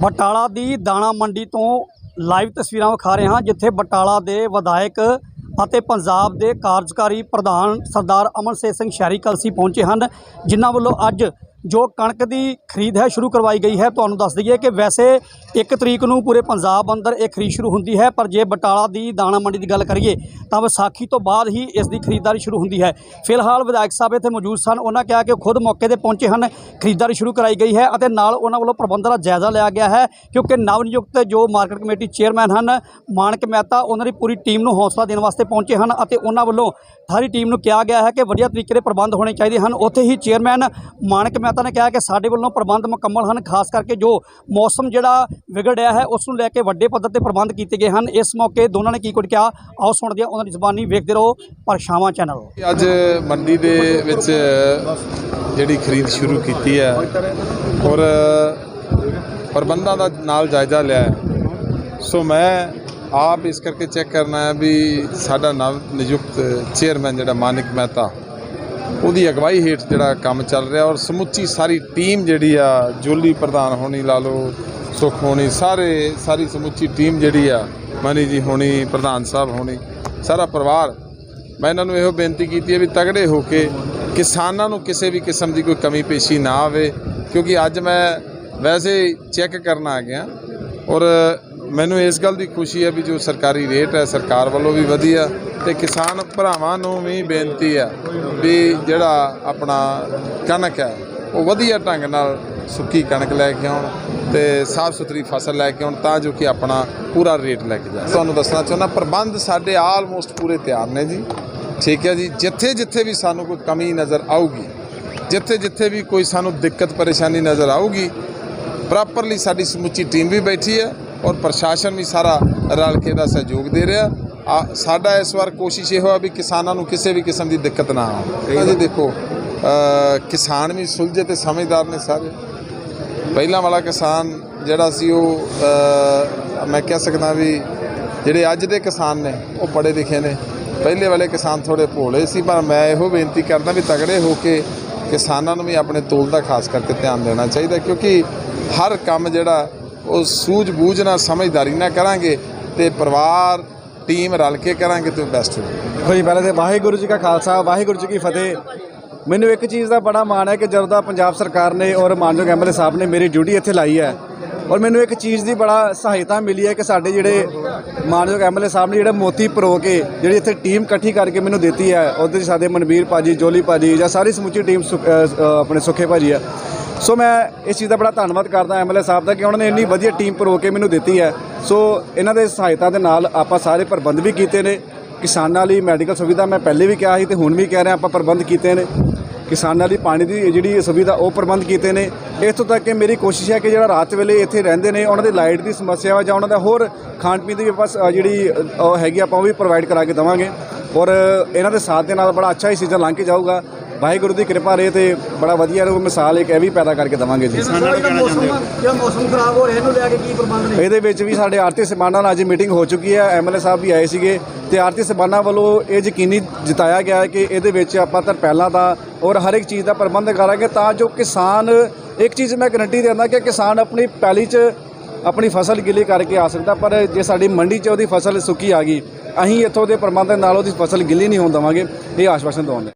ਬਟਾਲਾ ਦੀ ਦਾਣਾ ਮੰਡੀ ਤੋਂ ਲਾਈਵ ਤਸਵੀਰਾਂ ਵਿਖਾ ਰਹੇ ਹਾਂ, ਜਿੱਥੇ ਬਟਾਲਾ ਦੇ ਵਿਧਾਇਕ ਅਤੇ ਪੰਜਾਬ ਦੇ ਕਾਰਜਕਾਰੀ ਪ੍ਰਧਾਨ ਸਰਦਾਰ ਅਮਨਸੇਤ ਸਿੰਘ ਸ਼ਹਿਰੀ ਕਲਸੀ ਪਹੁੰਚੇ ਹਨ, ਜਿਨ੍ਹਾਂ ਵੱਲੋਂ ਅੱਜ ਜੋ ਕਣਕ ਦੀ ਖਰੀਦ ਹੈ, ਸ਼ੁਰੂ ਕਰਵਾਈ ਗਈ ਹੈ। ਤੁਹਾਨੂੰ ਦੱਸ ਦਈਏ ਕਿ ਵੈਸੇ 1 ਤਰੀਕ ਨੂੰ ਪੂਰੇ ਪੰਜਾਬ ਅੰਦਰ ਇਹ ਖਰੀਦ ਸ਼ੁਰੂ ਹੁੰਦੀ ਹੈ, ਪਰ ਜੇ ਬਟਾਲਾ ਦੀ ਦਾਣਾ ਮੰਡੀ ਦੀ ਗੱਲ ਕਰੀਏ, ਤਾਂ ਵਿਸਾਖੀ ਤੋਂ ਬਾਅਦ ਹੀ ਇਸ ਦੀ ਖਰੀਦਦਾਰੀ ਸ਼ੁਰੂ ਹੁੰਦੀ ਹੈ। ਫਿਲਹਾਲ ਵਿਧਾਇਕ ਸਾਹਿਬ ਇੱਥੇ ਮੌਜੂਦ ਸਨ। ਉਹਨਾਂ ਕਿਹਾ ਕਿ ਉਹ ਖੁਦ ਮੌਕੇ ਤੇ ਪਹੁੰਚੇ ਹਨ, ਖਰੀਦਦਾਰੀ ਸ਼ੁਰੂ ਕਰਾਈ ਗਈ ਹੈ ਅਤੇ ਨਾਲ ਉਹਨਾਂ ਵੱਲੋਂ ਪ੍ਰਬੰਧਾਂ ਦਾ ਜਾਇਜ਼ਾ ਲਿਆ ਗਿਆ ਹੈ, ਕਿਉਂਕਿ ਨਵ ਨਿਯੁਕਤ ਜੋ ਮਾਰਕੀਟ ਕਮੇਟੀ ਚੇਅਰਮੈਨ ਹਨ, ਮਾਨਕ ਮਹਿਤਾ, ਉਹਨਾਂ ਦੀ ਪੂਰੀ ਟੀਮ ਨੂੰ ਹੌਸਲਾ ਦੇਣ ਵਾਸਤੇ ਪਹੁੰਚੇ ਹਨ ਅਤੇ ਉਹਨਾਂ ਵੱਲੋਂ ਸਾਰੀ ਟੀਮ ਨੂੰ ਕਿਹਾ ਗਿਆ ਹੈ ਕਿ ਵਧੀਆ ਤਰੀਕੇ ਦੇ ਪ੍ਰਬੰਧ ਹੋਣੇ ਚਾਹੀਦੇ ਹਨ। ਉੱਥੇ ਹੀ ਚੇਅਰਮੈਨ ਮਾਨਕ ਮਹਿਤਾ ਨੇ ਕਿਹਾ ਕਿ ਸਾਡੇ ਵੱਲੋਂ ਪ੍ਰਬੰਧ ਮੁਕੰਮਲ ਹਨ, ਖਾਸ ਕਰਕੇ ਜੋ ਮੌਸਮ ਜਿਹੜਾ ਵਿਗੜ ਰਿਹਾ ਹੈ, ਉਸ ਨੂੰ ਲੈ ਕੇ ਵੱਡੇ ਪੱਧਰ ਤੇ ਪ੍ਰਬੰਧ ਕੀਤੇ ਗਏ ਹਨ। ਇਸ ਮੌਕੇ ਦੋਨਾਂ ਨੇ ਕੀ ਕੁਝ ਕਿਹਾ, ਆਓ ਸੁਣਦੇ ਹਾਂ ਉਹਨਾਂ ਦੀ ਜ਼ੁਬਾਨੀ ਵੇਖਦੇ ਰਹੋ ਪਰਛਾਵਾਂ ਚੈਨਲ। ਅੱਜ ਮੰਡੀ ਦੇ ਵਿੱਚ ਜਿਹੜੀ ਖਰੀਦ ਸ਼ੁਰੂ ਕੀਤੀ ਹੈ ਔਰ ਪ੍ਰਬੰਧਾਂ ਦਾ ਨਾਲ ਜਾਇਜ਼ਾ ਲਿਆ ਸੋ ਮੈਂ ਆਪ ਇਸ ਕਰਕੇ ਚੈੱਕ ਕਰਨਾ ਹੈ ਵੀ ਸਾਡਾ ਨਵ ਨਿਯੁਕਤ ਚੇਅਰਮੈਨ ਜਿਹੜਾ ਮਾਨਿਕ ਮਹਿਤਾ ਉਹਦੀ ਅਗਵਾਈ ਹੇਠ ਜਿਹੜਾ ਕੰਮ ਚੱਲ ਰਿਹਾ ਔਰ ਸਮੁੱਚੀ ਸਾਰੀ ਟੀਮ ਜਿਹੜੀ ਆ, ਜੋਲੀ ਪ੍ਰਧਾਨ ਹੋਣੀ ਲਾ ਲਓ, ਸੁਖ ਹੋਣੀ, ਸਾਰੇ, ਸਾਰੀ ਸਮੁੱਚੀ ਟੀਮ ਜਿਹੜੀ ਆ, ਮਨੀ ਜੀ ਹੋਣੀ, ਪ੍ਰਧਾਨ ਸਾਹਿਬ ਹੋਣੀ, ਸਾਰਾ ਪਰਿਵਾਰ। ਮੈਂ ਇਹਨਾਂ ਨੂੰ ਇਹੋ ਬੇਨਤੀ ਕੀਤੀ ਹੈ ਵੀ ਤਗੜੇ ਹੋ ਕੇ ਕਿਸਾਨਾਂ ਨੂੰ ਕਿਸੇ ਵੀ ਕਿਸਮ ਦੀ ਕੋਈ ਕਮੀ ਪੇਸ਼ੀ ਨਾ ਆਵੇ, ਕਿਉਂਕਿ ਅੱਜ ਮੈਂ ਵੈਸੇ ਚੈੱਕ ਕਰਨ ਆ ਗਿਆ ਔਰ ਮੈਨੂੰ ਇਸ ਗੱਲ ਦੀ ਖੁਸ਼ੀ ਹੈ ਵੀ ਜੋ ਸਰਕਾਰੀ ਰੇਟ ਹੈ, ਸਰਕਾਰ ਵੱਲੋਂ ਵੀ ਵਧੀਆ ਤੇ ਕਿਸਾਨ ਭਰਾਵਾਂ ਨੂੰ ਵੀ ਬੇਨਤੀ ਹੈ ਵੀ ਜਿਹੜਾ ਆਪਣਾ ਕਣਕ ਹੈ, ਉਹ ਵਧੀਆ ਢੰਗ ਨਾਲ ਸੁੱਕੀ ਕਣਕ ਲੈ ਕੇ ਆਉਣ ਤੇ ਸਾਫ਼ ਸੁਥਰੀ ਫਸਲ ਲੈ ਕੇ ਆਉਣ ਤਾਂ ਜੋ ਕਿ ਆਪਣਾ ਪੂਰਾ ਰੇਟ ਲੈ ਕੇ ਜਾ ਤੁਹਾਨੂੰ ਦੱਸਣਾ ਚਾਹੁੰਦਾ, ਪ੍ਰਬੰਧ ਸਾਡੇ ਆਲਮੋਸਟ ਪੂਰੇ ਤਿਆਰ ਨੇ ਜੀ। ਠੀਕ ਹੈ ਜੀ ਜਿੱਥੇ ਜਿੱਥੇ ਵੀ ਸਾਨੂੰ ਕੋਈ ਕਮੀ ਨਜ਼ਰ ਆਊਗੀ ਜਿੱਥੇ ਜਿੱਥੇ ਵੀ ਕੋਈ ਸਾਨੂੰ ਦਿੱਕਤ ਪਰੇਸ਼ਾਨੀ ਨਜ਼ਰ ਆਊਗੀ ਪ੍ਰੋਪਰਲੀ ਸਾਡੀ ਸਮੁੱਚੀ ਟੀਮ ਵੀ ਬੈਠੀ ਹੈ। ਔਰ ਪ੍ਰਸ਼ਾਸਨ ਵੀ ਸਾਰਾ ਰਲ ਕੇ ਦਾ ਸਹਿਯੋਗ ਦੇ ਰਿਹਾ। ਆ ਸਾਡਾ ਇਸ ਵਾਰ ਕੋਸ਼ਿਸ਼ ਇਹ ਹੋਇਆ ਵੀ ਕਿਸਾਨਾਂ ਨੂੰ ਕਿਸੇ ਵੀ ਕਿਸਮ ਦੀ ਦਿੱਕਤ ਨਾ ਆਵੇ। ਜੀ ਦੇਖੋ ਕਿਸਾਨ ਵੀ ਸੁਲਝੇ ਤੇ ਸਮਝਦਾਰ ਨੇ ਸਾਰੇ। ਪਹਿਲਾਂ ਵਾਲਾ ਕਿਸਾਨ ਜਿਹੜਾ ਸੀ ਉਹ ਮੈਂ ਕਹਿ ਸਕਦਾ ਵੀ ਜਿਹੜੇ ਅੱਜ ਦੇ ਕਿਸਾਨ ਨੇ ਉਹ ਪੜ੍ਹੇ ਲਿਖੇ ਨੇ। ਪਹਿਲੇ ਵਾਲੇ ਕਿਸਾਨ ਥੋੜੇ ਭੋਲੇ ਸੀ ਪਰ ਮੈਂ ਇਹੋ ਬੇਨਤੀ ਕਰਦਾ ਵੀ ਤਗੜੇ ਹੋ ਕੇ ਕਿਸਾਨਾਂ ਨੂੰ ਵੀ ਆਪਣੇ ਤੋਲ ਦਾ ਖਾਸ ਕਰਕੇ ਧਿਆਨ ਦੇਣਾ ਚਾਹੀਦਾ ਕਿਉਂਕਿ ਹਰ ਕੰਮ ਜਿਹੜਾ ਉਹ ਸੂਝ-ਬੂਝ ਨਾਲ ਸਮਝਦਾਰੀ ਨਾਲ ਕਰਾਂਗੇ ਤੇ ਪਰਿਵਾਰ, ਟੀਮ ਰਲ ਕੇ ਕਰਾਂਗੇ ਤੇ ਬੈਸਟ ਹੋਵੇਗਾ ਜੀ, ਪਹਿਲੇ ਤੇ ਵਾਹਿਗੁਰੂ ਜੀ ਕਾ ਖਾਲਸਾ, ਵਾਹਿਗੁਰੂ ਜੀ ਕੀ ਫਤਿਹ। ਮੈਨੂੰ ਇੱਕ ਚੀਜ਼ ਦਾ ਬੜਾ ਮਾਣ ਹੈ ਕਿ ਜਦੋਂ ਦਾ ਪੰਜਾਬ ਸਰਕਾਰ ਨੇ ਔਰ ਮਾਨਯੋਗ ਐਮਐਲਏ ਸਾਹਿਬ ਨੇ ਮੇਰੀ ਡਿਊਟੀ ਇੱਥੇ ਲਾਈ ਹੈ, ਔਰ ਮੈਨੂੰ ਇੱਕ ਚੀਜ਼ ਦੀ ਬੜਾ ਸਹਾਇਤਾ ਮਿਲੀ ਹੈ ਕਿ ਸਾਡੇ ਜਿਹੜੇ ਮਾਨਯੋਗ ਐਮਐਲਏ ਸਾਹਿਬ ਨੇ ਜਿਹੜਾ ਮੋਤੀ ਪਰੋ ਕੇ, ਜਿਹੜੀ ਇੱਥੇ ਟੀਮ ਇਕੱਠੀ ਕਰਕੇ ਮੈਨੂੰ ਦਿੱਤੀ ਹੈ, ਉਹਦੇ 'ਚ ਸਾਡੇ ਮਨਵੀਰ ਭਾਜੀ, ਜੋਲੀ ਭਾਜੀ ਜਾਂ ਸਾਰੀ ਸਮੁੱਚੀ ਟੀਮ ਸੁਖ- ਆਪਣੇ ਸੁੱਖੇ ਭਾਜੀ ਆ ਸੋ ਮੈਂ ਇਸ ਚੀਜ਼ ਦਾ ਬੜਾ ਧੰਨਵਾਦ ਕਰਦਾ ਐਮਐਲਏ ਸਾਹਿਬ ਦਾ ਕਿ ਉਹਨਾਂ ਨੇ ਇੰਨੀ ਵਧੀਆ ਟੀਮ ਪਰੋ ਕੇ ਮੈਨੂੰ ਦਿੱਤੀ ਹੈ। ਸੋ ਇਹਨਾਂ ਦੇ ਸਹਾਇਤਾ ਦੇ ਨਾਲ ਆਪਾਂ ਸਾਰੇ ਪ੍ਰਬੰਧ ਵੀ ਕੀਤੇ ਨੇ। ਕਿਸਾਨਾਂ ਲਈ ਮੈਡੀਕਲ ਸੁਵਿਧਾ ਮੈਂ ਪਹਿਲੇ ਵੀ ਕਿਹਾ ਸੀ ਤੇ ਹੁਣ ਵੀ ਕਹਿ ਰਿਹਾ ਆਪਾਂ ਪ੍ਰਬੰਧ ਕੀਤੇ ਨੇ। ਕਿਸਾਨਾਂ ਲਈ ਪਾਣੀ ਦੀ ਜਿਹੜੀ ਸੁਵਿਧਾ ਉਹ ਪ੍ਰਬੰਧ ਕੀਤੇ ਨੇ। ਇੱਥੋਂ ਤੱਕ ਕਿ ਮੇਰੀ ਕੋਸ਼ਿਸ਼ ਹੈ ਕਿ ਜਿਹੜਾ ਰਾਤ ਵੇਲੇ ਇੱਥੇ ਰਹਿੰਦੇ ਨੇ, ਉਹਨਾਂ ਦੀ ਲਾਈਟ ਦੀ ਸਮੱਸਿਆ ਵਾ ਜਾਂ ਉਹਨਾਂ ਦਾ ਹੋਰ ਖਾਣ ਪੀਣ ਦੀ ਵੀ ਬਸ ਜਿਹੜੀ ਉਹ ਹੈਗੀ ਆਪਾਂ ਉਹ ਵੀ ਪ੍ਰੋਵਾਈਡ ਕਰਾ ਕੇ ਦੇਵਾਂਗੇ। ਔਰ ਇਹਨਾਂ ਦੇ ਸਾਥ ਦੇ ਨਾਲ ਬੜਾ ਅੱਛਾ ਹੀ ਸੀਜ਼ਨ ਲੰਘ ਕੇ ਜਾਊਗਾ। ਵਾਹਿਗੁਰੂ ਦੀ ਕਿਰਪਾ ਰਹੇ ਤੇ ਬੜਾ ਵਧੀਆ ਰਹੂ। ਮਿਸਾਲ ਇੱਕ ਇਹ ਵੀ ਪੈਦਾ ਕਰਕੇ ਦੇਵਾਂਗੇ ਜੀ। ਜਿਹੜਾ ਮੌਸਮ ਖਰਾਬ ਹੋ ਰਿਹਾ ਇਹਨੂੰ ਲੈ ਕੇ ਕੀ ਪ੍ਰਬੰਧ ਨੇ? ਇਹਦੇ ਵਿੱਚ ਵੀ ਸਾਡੇ ਆਰਤੀ ਸਮਾਨਾਂ ਨਾਲ ਅੱਜ ਮੀਟਿੰਗ ਹੋ ਚੁੱਕੀ ਹੈ। ਐਮਐਲਏ ਸਾਹਿਬ ਵੀ ਆਏ ਸੀਗੇ ਤੇ ਆਰਤੀ ਸਮਾਨਾਂ ਵੱਲੋਂ ਇਹ ਯਕੀਨੀ ਜਿਤਾਇਆ ਗਿਆ ਹੈ ਕਿ ਇਹਦੇ ਵਿੱਚ ਆਪਾਂ ਤਾਂ ਪਹਿਲਾਂ ਦਾ ਔਰ ਹਰ ਇੱਕ ਚੀਜ਼ ਦਾ ਪ੍ਰਬੰਧ ਕਰਾਂਗੇ ਤਾਂ ਜੋ ਕਿਸਾਨ ਇੱਕ ਚੀਜ਼ ਮੈਂ ਗਰੰਟੀ ਦਿੰਦਾ ਕਿ ਕਿਸਾਨ ਆਪਣੀ ਪੈਲੀ 'ਚ ਆਪਣੀ ਫਸਲ ਗਿੱਲੀ ਕਰਕੇ ਆ ਸਕਦਾ ਪਰ ਜੇ ਸਾਡੀ ਮੰਡੀ 'ਚ ਉਹਦੀ ਫਸਲ ਸੁੱਕੀ ਆ ਗਈ ਅਸੀਂ ਇੱਥੋਂ ਦੇ ਪ੍ਰਬੰਧ ਨਾਲ ਉਹਦੀ ਫਸਲ ਗਿੱਲੀ ਨਹੀਂ ਹੋਣ ਦੇਵਾਂਗੇ। ਇਹ ਆਸ਼ਵਾਸਨ ਦਵਾਉਂਦੇ